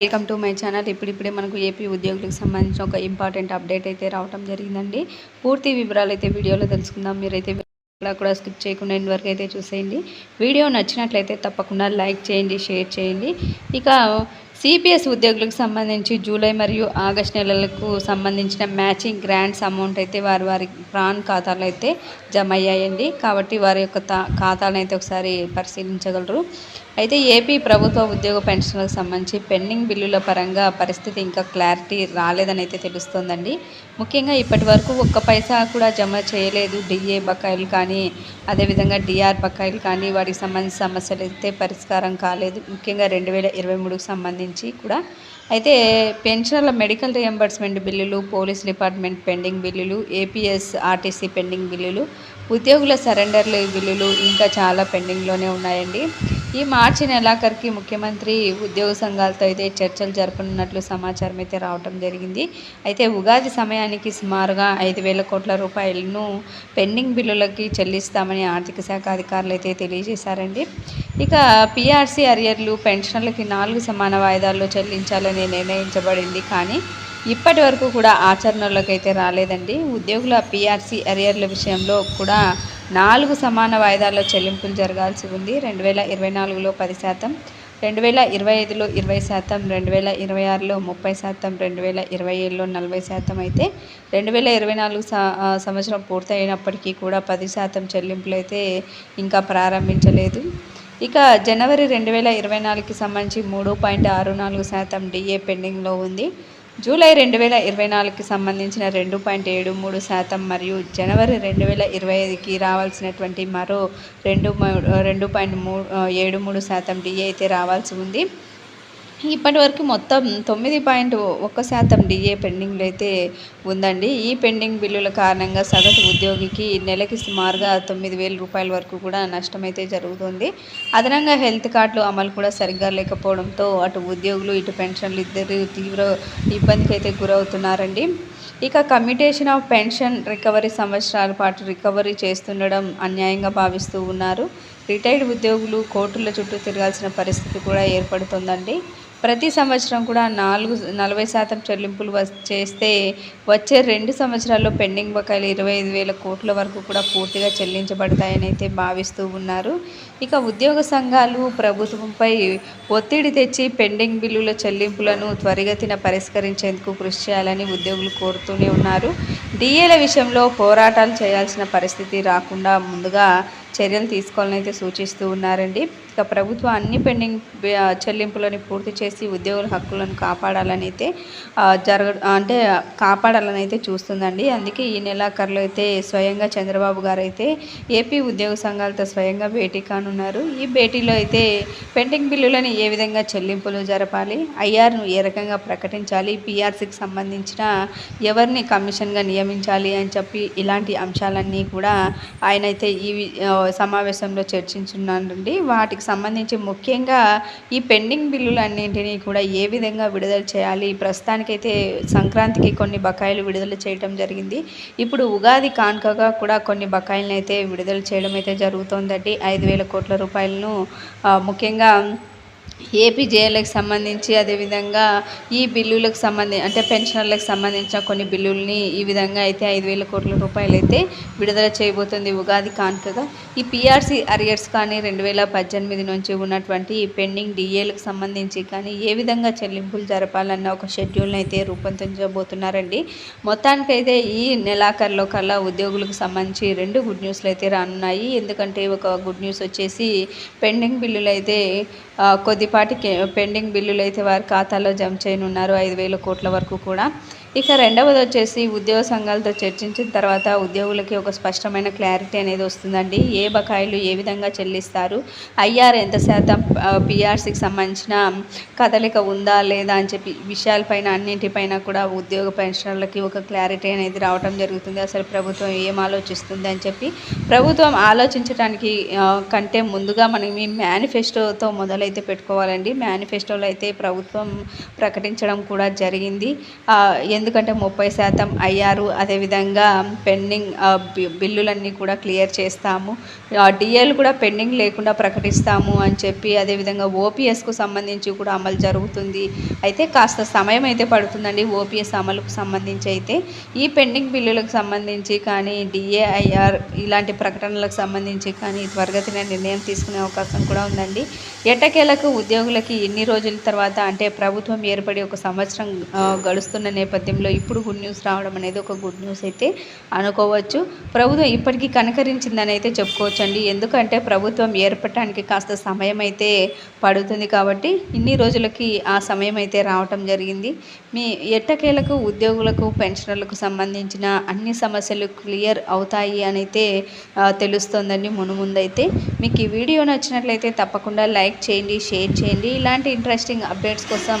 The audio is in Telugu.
వెల్కమ్ టు మై ఛానల్ ఇప్పుడిప్పుడే మనకు ఏపీ ఉద్యోగులకు సంబంధించిన ఒక ఇంపార్టెంట్ అప్డేట్ అయితే రావడం జరిగిందండి. పూర్తి వివరాలు అయితే వీడియోలో తెలుసుకుందాం. మీరైతే ఇక్కడ కూడా స్కిప్ చేయకుండా ఇంటి వరకు అయితే చూసేయండి. వీడియో నచ్చినట్లయితే తప్పకుండా లైక్ చేయండి షేర్ చేయండి. ఇక సిపిఎస్ ఉద్యోగులకు సంబంధించి జూలై మరియు ఆగస్ట్ నెలలకు సంబంధించిన మ్యాచింగ్ గ్రాంట్స్ అమౌంట్ అయితే వారి వారి ప్రాన్ ఖాతాలో అయితే జమ అయ్యాయండి. కాబట్టి వారి యొక్క ఖాతాలను అయితే ఒకసారి పరిశీలించగలరు. అయితే ఏపీ ప్రభుత్వ ఉద్యోగ పెన్షన్లకు సంబంధించి పెండింగ్ బిల్లుల పరంగా పరిస్థితి ఇంకా క్లారిటీ రాలేదని అయితే తెలుస్తోందండి. ముఖ్యంగా ఇప్పటి వరకు ఒక్క పైసా కూడా జమ చేయలేదు. డిఏ బకాయిలు కానీ అదేవిధంగా డిఆర్ బకాయిలు కానీ వాటికి సంబంధించిన సమస్యలు అయితే పరిష్కారం కాలేదు. ముఖ్యంగా రెండు వేల ఇరవై మూడుకు సంబంధించి కూడా. అయితే పెన్షన్ల మెడికల్ రియంబర్స్మెంట్ బిల్లులు పోలీస్ డిపార్ట్మెంట్ పెండింగ్ బిల్లులు ఏపీఎస్ ఆర్టీసీ పెండింగ్ బిల్లులు ఉద్యోగుల సరెండర్ల బిల్లులు ఇంకా చాలా పెండింగ్లోనే ఉన్నాయండి. ఈ మార్చి నెలాఖరికి ముఖ్యమంత్రి ఉద్యోగ సంఘాలతో అయితే చర్చలు జరపనున్నట్లు సమాచారం అయితే రావటం జరిగింది. అయితే ఉగాది సమయానికి సుమారుగా ఐదు వేల కోట్ల రూపాయలను పెండింగ్ బిల్లులకి చెల్లిస్తామని ఆర్థిక శాఖ అధికారులు అయితే తెలియజేశారండి. ఇక పీఆర్సీ అరియర్లు పెన్షన్లకి నాలుగు సమాన వాయిదాల్లో చెల్లించాలని నిర్ణయించబడింది. కానీ ఇప్పటి వరకు కూడా ఆచరణలోకి అయితే రాలేదండి. ఉద్యోగుల పీఆర్సీ అరియర్ల విషయంలో కూడా నాలుగు సమాన వాయిదాల్లో చెల్లింపులు జరగాల్సి ఉంది. రెండు వేల ఇరవై నాలుగులో పది శాతం రెండు వేల ఇరవై ఐదులో ఇరవై శాతం రెండు వేల ఇరవై ఆరులో ముప్పై శాతం రెండు వేల ఇరవై ఏడులో నలభై శాతం అయితే రెండు వేల ఇరవై నాలుగు సంవత్సరం పూర్తయినప్పటికీ కూడా పది శాతం చెల్లింపులు అయితే ఇంకా ప్రారంభించలేదు. ఇక జనవరి రెండు వేల ఇరవై నాలుగుకి సంబంధించి మూడు పాయింట్ ఆరు నాలుగు శాతం డిఏ పెండింగ్లో ఉంది. జూలై రెండు వేల ఇరవై నాలుగుకి సంబంధించిన రెండు పాయింట్ ఏడు మూడు శాతం మరియు జనవరి రెండు వేల ఇరవై ఐదుకి రావాల్సినటువంటి మరో రెండు రెండు పాయింట్ మూడు ఏడు మూడు శాతం డిఏ అయితే రావాల్సి ఉంది. ఇప్పటి వరకు మొత్తం తొమ్మిది పాయింట్ ఒక్క శాతం డిఏ పెండింగ్లో అయితే ఉందండి. ఈ పెండింగ్ బిల్లుల కారణంగా సగటు ఉద్యోగికి నెలకి సుమారుగా తొమ్మిది వేల రూపాయల వరకు కూడా నష్టమైతే జరుగుతుంది. అదనంగా హెల్త్ కార్డులు అమలు కూడా సరిగ్గా లేకపోవడంతో అటు ఉద్యోగులు ఇటు పెన్షన్లు ఇద్దరు తీవ్ర ఇబ్బందికి అయితే గురవుతున్నారండి. ఇక కమ్యూటేషన్ ఆఫ్ పెన్షన్ రికవరీ సంవత్సరాల పాటు రికవరీ చేస్తుండడం అన్యాయంగా భావిస్తూ ఉన్నారు. రిటైర్డ్ ఉద్యోగులు కోర్టుల చుట్టూ తిరగాల్సిన పరిస్థితి కూడా ఏర్పడుతుందండి. ప్రతి సంవత్సరం కూడా నాలుగు నలభై శాతం చెల్లింపులు చేస్తే వచ్చే రెండు సంవత్సరాల్లో పెండింగ్ బకాయిలు ఇరవై ఐదు వేల కోట్ల వరకు కూడా పూర్తిగా చెల్లించబడతాయని అయితే భావిస్తూ ఉన్నారు. ఇక ఉద్యోగ సంఘాలు ప్రభుత్వంపై ఒత్తిడి తెచ్చి పెండింగ్ బిల్లుల చెల్లింపులను త్వరిగతిన పరిష్కరించేందుకు కృషి చేయాలని ఉద్యోగులు కోరుతూనే ఉన్నారు. డిఏల విషయంలో పోరాటాలు చేయాల్సిన పరిస్థితి రాకుండా ముందుగా చర్యలు తీసుకోవాలని అయితే సూచిస్తూ ఉన్నారండి. ఇక ప్రభుత్వం అన్ని పెండింగ్ చెల్లింపులను పూర్తి చేసి ఉద్యోగుల హక్కులను కాపాడాలని అయితే జరగ అంటే కాపాడాలని అయితే చూస్తుందండి. అందుకే ఈ నెలాఖరులో అయితే స్వయంగా చంద్రబాబు గారు అయితే ఏపీ ఉద్యోగ సంఘాలతో స్వయంగా భేటీ కానున్నారు. ఈ భేటీలో అయితే పెండింగ్ బిల్లులను ఏ విధంగా చెల్లింపులు జరపాలి ఐఆర్ను ఏ రకంగా ప్రకటించాలి పీఆర్సీకి సంబంధించిన ఎవరిని కమిషన్గా నియమించాలి అని చెప్పి ఇలాంటి అంశాలన్నీ కూడా ఆయన అయితే ఈ సమావేశంలో చర్చించున్నారండి. వాటికి సంబంధించి ముఖ్యంగా ఈ పెండింగ్ బిల్లులన్నింటినీ కూడా ఏ విధంగా విడుదల చేయాలి? ప్రస్తుతానికైతే సంక్రాంతికి కొన్ని బకాయిలు విడుదల చేయడం జరిగింది. ఇప్పుడు ఉగాది కానుకగా కూడా కొన్ని బకాయిలను అయితే విడుదల చేయడం అయితే జరుగుతోందండి. ఐదు వేల కోట్ల రూపాయలను ముఖ్యంగా ఏపీ సంబంధించి అదేవిధంగా ఈ బిల్లులకు సంబంధించి అంటే పెన్షనర్లకు సంబంధించిన కొన్ని బిల్లుల్ని ఈ విధంగా అయితే ఐదు వేల కోట్ల రూపాయలు అయితే విడుదల చేయబోతుంది ఉగాది కానుకగా. ఈ పిఆర్సీ అరియర్స్ కానీ రెండు వేల పద్దెనిమిది నుంచి ఉన్నటువంటి పెండింగ్ డిఏలకు సంబంధించి కానీ ఏ విధంగా చెల్లింపులు జరపాలన్న ఒక షెడ్యూల్ని అయితే రూపొందించబోతున్నారండి. మొత్తానికైతే ఈ నెలాఖరులో కల్లా ఉద్యోగులకు సంబంధించి రెండు గుడ్ న్యూస్లు అయితే రానున్నాయి. ఎందుకంటే ఒక గుడ్ న్యూస్ వచ్చేసి పెండింగ్ బిల్లులు అయితే కొద్దిపాటి పెండింగ్ బిల్లులు అయితే వారి ఖాతాలో జమ చేయనున్నారు. ఐదు వేల కోట్ల వరకు కూడా. ఇక రెండవది వచ్చేసి ఉద్యోగ సంఘాలతో చర్చించిన తర్వాత ఉద్యోగులకి ఒక స్పష్టమైన క్లారిటీ అనేది వస్తుందండి. ఏ బకాయిలు ఏ విధంగా చెల్లిస్తారు? ఐఆర్ ఎంత శాతం పిఆర్సీకి సంబంధించిన కదలిక ఉందా లేదా అని చెప్పి విషయాలపైన అన్నింటిపైన కూడా ఉద్యోగ పెన్షనర్లకి ఒక క్లారిటీ అనేది రావడం జరుగుతుంది. అసలు ప్రభుత్వం ఏం ఆలోచిస్తుంది అని చెప్పి ప్రభుత్వం ఆలోచించడానికి కంటే ముందుగా మనం ఈ మేనిఫెస్టోతో మొదలైతే పెట్టుకోవాలండి. మేనిఫెస్టోలో అయితే ప్రభుత్వం ప్రకటించడం కూడా జరిగింది. ఎందుకంటే ముప్పై శాతం అయ్యారు. అదేవిధంగా పెండింగ్ బిల్లులన్నీ కూడా క్లియర్ చేస్తాము. డిఎల్ కూడా పెండింగ్ లేకుండా ప్రకటిస్తాము అని చెప్పి అదేవిధంగా ఓపీఎస్కు సంబంధించి కూడా అమలు జరుగుతుంది. అయితే కాస్త సమయం అయితే పడుతుందండి ఓపీఎస్ అమలుకు సంబంధించి అయితే. ఈ పెండింగ్ బిల్లులకు సంబంధించి కానీ డిఏఐఆర్ ఇలాంటి ప్రకటనలకు సంబంధించి కానీ త్వరగతిన నిర్ణయం తీసుకునే అవకాశం కూడా ఉందండి. ఎట్టకేలకు ఉద్యోగులకి ఎన్ని రోజుల తర్వాత అంటే ప్రభుత్వం ఏర్పడి ఒక సంవత్సరం గడుస్తున్న నేపథ్యం టైంలో ఇప్పుడు గుడ్ న్యూస్ రావడం అనేది ఒక గుడ్ న్యూస్ అయితే అనుకోవచ్చు. ప్రభుత్వం ఇప్పటికీ కనకరించిందని అయితే చెప్పుకోవచ్చండి. ఎందుకంటే ప్రభుత్వం ఏర్పడటానికి కాస్త సమయం అయితే పడుతుంది కాబట్టి ఇన్ని రోజులకి ఆ సమయం అయితే రావటం జరిగింది. మీ ఎట్టకేలకు ఉద్యోగులకు పెన్షనర్లకు సంబంధించిన అన్ని సమస్యలు క్లియర్ అవుతాయి అని అయితే ఆ, మునుముందైతే మీకు ఈ వీడియో నచ్చినట్లయితే తప్పకుండా లైక్ చేయండి షేర్ చేయండి. ఇలాంటి ఇంట్రెస్టింగ్ అప్డేట్స్ కోసం